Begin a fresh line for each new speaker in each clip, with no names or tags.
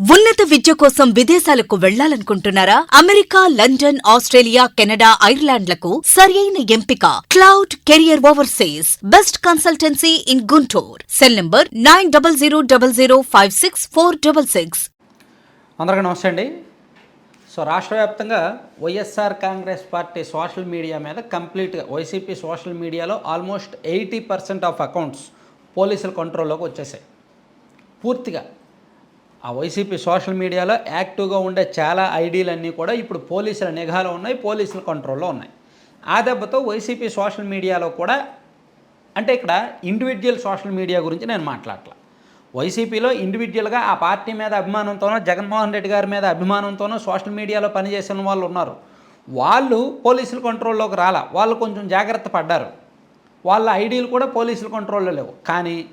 ఉన్నత విద్య కోసం విదేశాలకు వెళ్ళాలనుకుంటున్నారా? అమెరికా లండన్ ఆస్ట్రేలియా కెనడా ఐర్లాండ్లకు సరియైన ఎంపిక. Cloud Career Overseas. Best consultancy in Guntur. Cell number nine double zero double zero five six four double six.
అందరికీ నమస్తే అండి. సో రాష్ట్ర వ్యాప్తంగా YSR Congress party social media మీద కంప్లీట్గా వైసీపీ సోషల్ మీడియాలో almost eighty percent of accounts పోలీసుల కంట్రోల్లోకి వచ్చేసాయి. పూర్తిగా ఆ వైసీపీ సోషల్ మీడియాలో యాక్టివ్గా ఉండే చాలా ఐడీలన్నీ కూడా ఇప్పుడు పోలీసుల నిఘాలో ఉన్నాయి పోలీసుల కంట్రోల్లో ఉన్నాయి. ఆ దెబ్బతో వైసీపీ సోషల్ మీడియాలో కూడా అంటే ఇక్కడ ఇండివిజువల్ సోషల్ మీడియా గురించి నేను మాట్లాడట్లా. వైసీపీలో ఇండివిజువల్గా ఆ పార్టీ మీద అభిమానంతోనో జగన్మోహన్ రెడ్డి గారి మీద అభిమానంతోనో సోషల్ మీడియాలో పనిచేసిన వాళ్ళు ఉన్నారు. వాళ్ళు పోలీసుల కంట్రోల్లోకి రాలా. వాళ్ళు కొంచెం జాగ్రత్త పడ్డారు. వాళ్ళ ఐడీలు కూడా పోలీసుల కంట్రోల్లో లేవు. కానీ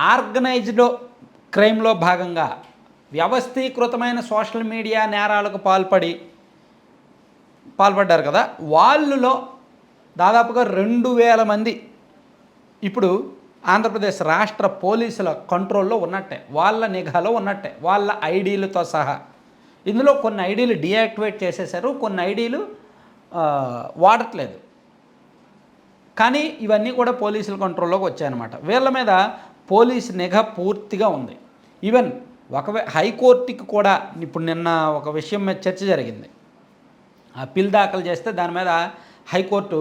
ఆర్గనైజ్డ్ క్రైమ్లో భాగంగా వ్యవస్థీకృతమైన సోషల్ మీడియా నేరాలకు పాల్పడి పాల్పడ్డారు కదా? వాళ్ళలో దాదాపుగా రెండు వేల మంది ఇప్పుడు ఆంధ్రప్రదేశ్ రాష్ట్ర పోలీసుల కంట్రోల్లో ఉన్నట్టే వాళ్ళ నిఘాలో ఉన్నట్టే వాళ్ళ ఐడీలతో సహా. ఇందులో కొన్ని ఐడీలు డీయాక్టివేట్ చేసేసారు కొన్ని ఐడీలు వాడట్లేదు. కానీ ఇవన్నీ కూడా పోలీసుల కంట్రోల్లోకి వచ్చాయన్నమాట. వీళ్ళ మీద పోలీస్ నిఘా పూర్తిగా ఉంది. ఈవెన్ ఒకవే హైకోర్టుకి కూడా ఇప్పుడు నిన్న ఒక విషయం మీద చర్చ జరిగింది. అప్పీల్ దాఖలు చేస్తే దాని మీద హైకోర్టు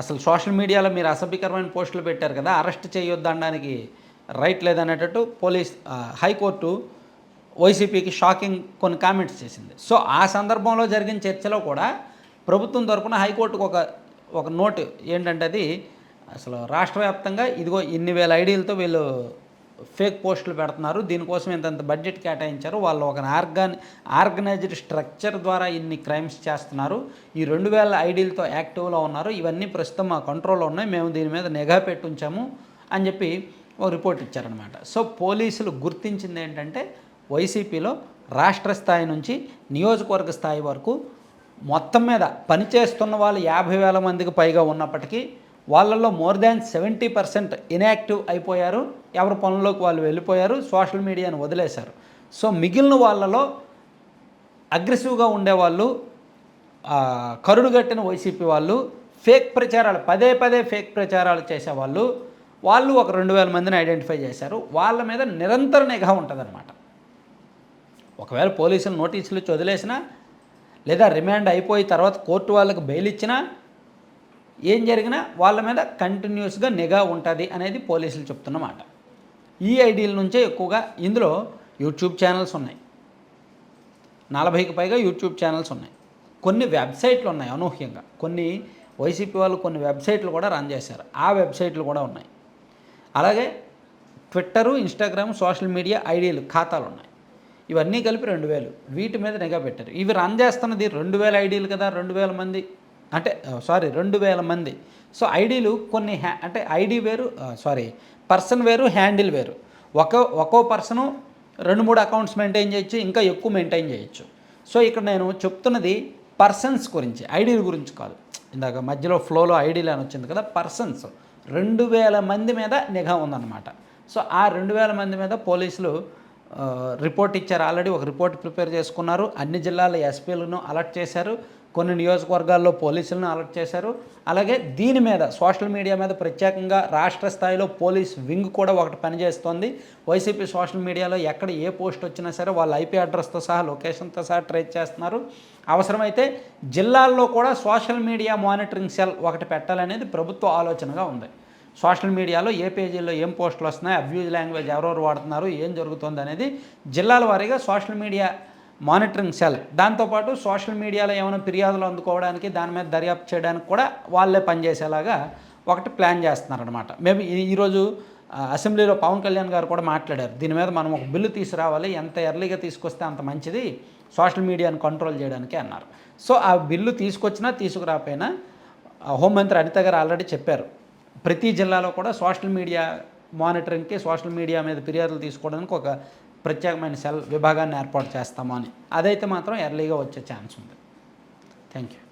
అసలు సోషల్ మీడియాలో మీరు అసభ్యకరమైన పోస్టులు పెట్టారు కదా అరెస్ట్ చేయొద్దు అనడానికి రైట్ లేదనేటట్టు పోలీస్ హైకోర్టు వైసీపీకి షాకింగ్ కొన్ని కామెంట్స్ చేసింది. సో ఆ సందర్భంలో జరిగిన చర్చలో కూడా ప్రభుత్వం తరపున హైకోర్టుకు ఒక ఒక నోటు ఏంటంటే అది అసలు రాష్ట్ర వ్యాప్తంగా ఇదిగో ఇన్ని వేల ఐడీలతో వీళ్ళు ఫేక్ పోస్టులు పెడుతున్నారు. దీనికోసం ఇంతంత బడ్జెట్ కేటాయించారు వాళ్ళు ఒక ఆర్గాన్ ఆర్గనైజ్డ్ స్ట్రక్చర్ ద్వారా ఇన్ని క్రైమ్స్ చేస్తున్నారు. ఈ రెండు వేల ఐడీలతో యాక్టివ్లో ఉన్నారు. ఇవన్నీ ప్రస్తుతం మా కంట్రోల్లో ఉన్నాయి. మేము దీని మీద నిఘా పెట్టి ఉంచాము అని చెప్పి ఓ రిపోర్ట్ ఇచ్చారనమాట సో పోలీసులు గుర్తించింది ఏంటంటే వైసీపీలో రాష్ట్ర స్థాయి నుంచి నియోజకవర్గ స్థాయి వరకు మొత్తం మీద పనిచేస్తున్న వాళ్ళు యాభై వేల మందికి పైగా ఉన్నప్పటికీ వాళ్ళల్లో more than seventy percent inactive అయిపోయారు. ఎవరి పనుల్లోకి వాళ్ళు వెళ్ళిపోయారు. సోషల్ మీడియాను వదిలేశారు. సో మిగిలిన వాళ్ళలో అగ్రెసివ్గా ఉండేవాళ్ళు కరుడుగట్టిన వైసీపీ వాళ్ళు ఫేక్ ప్రచారాలు పదే పదే ఫేక్ ప్రచారాలు చేసేవాళ్ళు వాళ్ళు ఒక రెండు వేల మందిని ఐడెంటిఫై చేశారు. వాళ్ళ మీద నిరంతర నిఘా ఉంటుందన్నమాట. ఒకవేళ పోలీసులు నోటీసులు ఇచ్చి వదిలేసినా లేదా రిమాండ్ అయిపోయి తర్వాత కోర్టు వాళ్ళకి బెయిల్ ఇచ్చినా ఏం జరిగినా వాళ్ళ మీద కంటిన్యూస్గా నిఘా ఉంటుంది అనేది పోలీసులు చెప్తున్నమాట. ఈ ఐడీల నుంచే ఎక్కువగా ఇందులో యూట్యూబ్ ఛానల్స్ ఉన్నాయి. నలభైకి పైగా యూట్యూబ్ ఛానల్స్ ఉన్నాయి. కొన్ని వెబ్సైట్లు ఉన్నాయి అనూహ్యంగా. కొన్ని వైసీపీ వాళ్ళు కొన్ని వెబ్సైట్లు కూడా రన్ చేశారు. ఆ వెబ్సైట్లు కూడా ఉన్నాయి. అలాగే ట్విట్టరు ఇన్స్టాగ్రామ్ సోషల్ మీడియా ఐడీలు ఖాతాలు ఉన్నాయి. ఇవన్నీ కలిపి రెండు వేలు. వీటి మీద నిఘా పెట్టారు. ఇవి రన్ చేస్తున్నది రెండు వేల ఐడీలు కదా రెండు వేల మంది. అంటే సారీ రెండు వేల మంది. సో ఐడీలు కొన్ని హ్యా అంటే ఐడి వేరు సారీ పర్సన్ వేరు హ్యాండిల్ వేరు. ఒక ఒక్కో పర్సను రెండు మూడు అకౌంట్స్ మెయింటైన్ చేయొచ్చు ఇంకా ఎక్కువ మెయింటైన్ చేయొచ్చు. సో ఇక్కడ నేను చెప్తున్నది పర్సన్స్ గురించి ఐడీల గురించి కాదు. ఇందాక మధ్యలో ఫ్లోలో ఐడీలు అని వచ్చింది కదా పర్సన్స్ రెండు వేల మంది మీద నిఘా ఉందన్నమాట. సో ఆ రెండు వేల మంది మీద పోలీసులు రిపోర్ట్ ఇచ్చారు. ఆల్రెడీ ఒక రిపోర్ట్ ప్రిపేర్ చేసుకున్నారు. అన్ని జిల్లాల ఎస్పీలను అలర్ట్ చేశారు. కొన్ని నియోజకవర్గాల్లో పోలీసులను అలర్ట్ చేశారు. అలాగే దీని మీద సోషల్ మీడియా మీద ప్రత్యేకంగా రాష్ట్ర స్థాయిలో పోలీస్ వింగ్ కూడా ఒకటి పనిచేస్తోంది. వైసీపీ సోషల్ మీడియాలో ఎక్కడ ఏ పోస్ట్ వచ్చినా సరే వాళ్ళ ఐపీ అడ్రస్తో సహా లొకేషన్తో సహా ట్రేస్ చేస్తున్నారు. అవసరమైతే జిల్లాల్లో కూడా సోషల్ మీడియా మానిటరింగ్ సెల్ ఒకటి పెట్టాలనేది ప్రభుత్వ ఆలోచనగా ఉంది. సోషల్ మీడియాలో ఏ పేజీల్లో ఏం పోస్టులు వస్తున్నాయి అబ్యూజ్ లాంగ్వేజ్ ఎవరెవరు వాడుతున్నారు ఏం జరుగుతుంది అనేది జిల్లాల వారీగా సోషల్ మీడియా మానిటరింగ్ సెల్. దాంతోపాటు సోషల్ మీడియాలో ఏమైనా ఫిర్యాదులు అందుకోవడానికి దాని మీద దర్యాప్తు చేయడానికి కూడా వాళ్ళే పనిచేసేలాగా ఒకటి ప్లాన్ చేస్తున్నారనమాట మేబీ ఈ- ఈరోజు అసెంబ్లీలో పవన్ కళ్యాణ్ గారు కూడా మాట్లాడారు. దీని మీద మనం ఒక బిల్లు తీసుకురావాలి ఎంత ఎర్లీగా తీసుకొస్తే అంత మంచిది సోషల్ మీడియాను కంట్రోల్ చేయడానికి అన్నారు. సో ఆ బిల్లు తీసుకొచ్చినా తీసుకురాకపోయినా హోంమంత్రి అనిత గారు ఆల్రెడీ చెప్పారు. ప్రతి జిల్లాలో కూడా సోషల్ మీడియా మానిటరింగ్కి సోషల్ మీడియా మీద ఫిర్యాదులు తీసుకోవడానికి ఒక ప్రత్యేకమైన సెల్ విభాగాన్ని ఏర్పాటు చేస్తామని. అని అదైతే మాత్రం ఎర్లీగా వచ్చే ఛాన్స్ ఉంది. Thank you